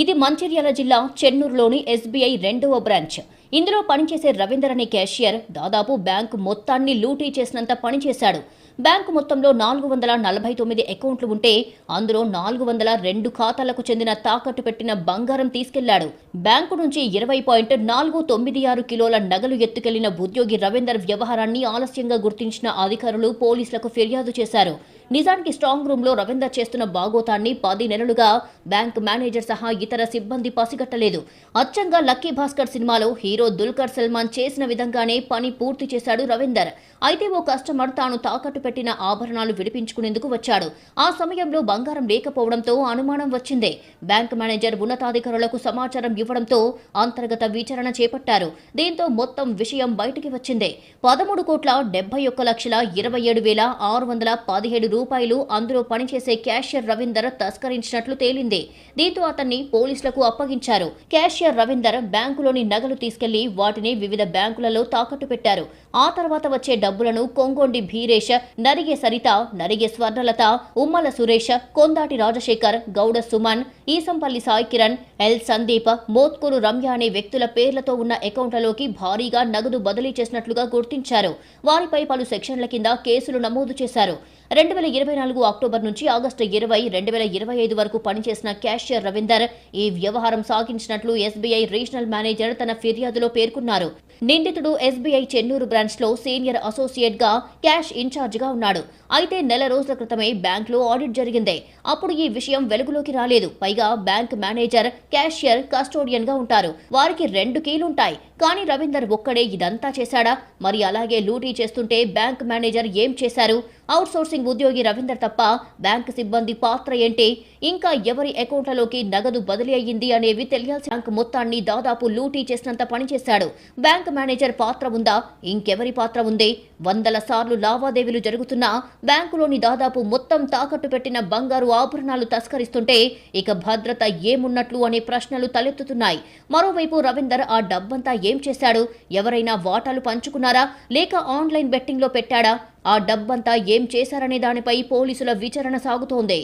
ఇది మంచిర్యాల జిల్లా చెన్నూరులోని ఎస్బీఐ రెండవ బ్రాంచ్. ఇందులో పనిచేసే రవీందర్ అనే క్యాషియర్ దాదాపు బ్యాంకు మొత్తాన్ని లూటీ చేసినంత పనిచేశాడు. బ్యాంకు మొత్తంలో నాలుగు వందల నలభై తొమ్మిది అకౌంట్లు ఉంటే అందులో నాలుగు వందల రెండు ఖాతాలకు చెందిన తాకట్టు పెట్టిన బంగారం తీసుకెళ్ళాడు. బ్యాంకు నుంచి ఇరవై పాయింట్ నాలుగు తొమ్మిది ఆరు కిలోల నగలు ఎత్తుకెళ్ళిన ఉద్యోగి రవీందర్ వ్యవహారాన్ని ఆలస్యంగా గుర్తించిన అధికారులు పోలీసులకు ఫిర్యాదు చేశారు. నిజానికి స్ట్రాంగ్ రూమ్లో రవీందర్ చేస్తున్న బాగోతాన్ని పది నెలలుగా బ్యాంక్ మేనేజర్ సహా ఇతర సిబ్బంది పసిగట్టలేదు. అచ్చంగా లక్కీ భాస్కర్ సినిమాలో హీరో దుల్కర్ సల్మాన్ చేసిన విధంగానే పని పూర్తి చేశాడు రవీందర్. అయితే ఓ కస్టమర్ తాను తాకట్టు పెట్టిన ఆభరణాలు విడిపించుకునేందుకు వచ్చాడు. ఆ సమయంలో బంగారం లేకపోవడంతో అనుమానం వచ్చింది. బ్యాంక్ మేనేజర్ ఉన్నతాధికారులకు సమాచారం ఇవ్వడంతో అంతర్గత విచారణ చేపట్టారు. దీంతో మొత్తం విషయం బయటికి వచ్చింది. పదమూడు కోట్ల డెబ్బై ఒక్క లక్షల ఇరవై ఏడు వేల ఆరు వందల పదిహేడు రూపాయలు అందులో పనిచేసే క్యాషియర్ రవీందర్ తస్కరించినట్లు తేలింది. దీంతో అతన్ని పోలీసులకు అప్పగించారు. క్యాషియర్ రవీందర్ బ్యాంకులోని నగలు తీసుకెళ్ళి వాటిని వివిధ బ్యాంకులలో తాకట్టు పెట్టారు. ఆ తర్వాత వచ్చే డబ్బులను కొంగొండి భీరేష్ నరిగే సరిత నరిగే స్వర్ణలత ఉమ్మల సురేష్ కొందాటి రాజశేఖర్ గౌడ సుమన్ ఈసంపల్లి సాయి కిరణ్ ఎల్ సందీప్ మోత్కూరు రమ్య అనే వ్యక్తుల పేర్లతో ఉన్న అకౌంట్లలోకి భారీగా నగదు బదిలీ చేసినట్లుగా గుర్తించారు. వారిపై పలు సెక్షన్ల కింద కేసులు నమోదు చేశారు. రెండు వేల ఇరవై నాలుగు అక్టోబర్ నుంచి ఆగస్టు ఇరవై రెండు వేల ఇరవై ఐదు వరకు పనిచేసిన క్యాషియర్ రవీందర్ ఈ వ్యవహారం సాగించినట్లు ఎస్బీఐ రీజనల్ మేనేజర్ తన ఫిర్యాదులో పేర్కొన్నారు. నిందితుడు ఎస్బీఐ చెన్నూరు బ్రాంచ్లో సీనియర్ అసోసియేట్గా క్యాష్ ఇన్ఛార్జ్గా ఉన్నాడు. అయితే నెల రోజుల క్రితమే బ్యాంక్లో ఆడిట్ జరిగింది. అప్పుడు ఈ విషయం వెలుగులోకి రాలేదు. పైగా బ్యాంక్ మేనేజర్ క్యాషియర్ కస్టోడియన్గా ఉంటారు. వారికి రెండు కీలుంటాయి. కానీ రవీందర్ ఒక్కడే ఇదంతా చేశాడా? మరి అలాగే లూటీ చేస్తుంటే బ్యాంక్ మేనేజర్ ఏం చేశారు? అవుట్ సోర్సింగ్ ఉద్యోగి రవీందర్ తప్ప బ్యాంక్ సిబ్బంది పాత్ర ఏంటి? ఇంకా ఎవరి అకౌంట్లలోకి నగదు బదిలీ అయ్యింది అనేవి తెలియాల్సి బ్యాంక్ మొత్తాన్ని దాదాపు లూటీ చేసినంత పనిచేశాడు బ్యాంక్ మేనేజర్ పాత్ర ఉందా? ఇంకెవరి పాత్ర ఉంది? వందల సార్లు లావాదేవీలు జరుగుతున్నా బ్యాంకులోని దాదాపు మొత్తం తాకట్టు పెట్టిన బంగారు ఆభరణాలు తస్కరిస్తుంటే ఇక భద్రత ఏమున్నట్లు అనే ప్రశ్నలు తలెత్తుతున్నాయి. మరోవైపు రవీందర్ ఆ డబ్బంతా ఏం చేశాడు? ఎవరైనా వాటాలు పంచుకున్నారా? లేక ఆన్లైన్ బెట్టింగ్లో పెట్టాడా? ఆ డబ్బంతా ఏం చేశారనే దానిపై పోలీసుల విచారణ సాగుతోంది.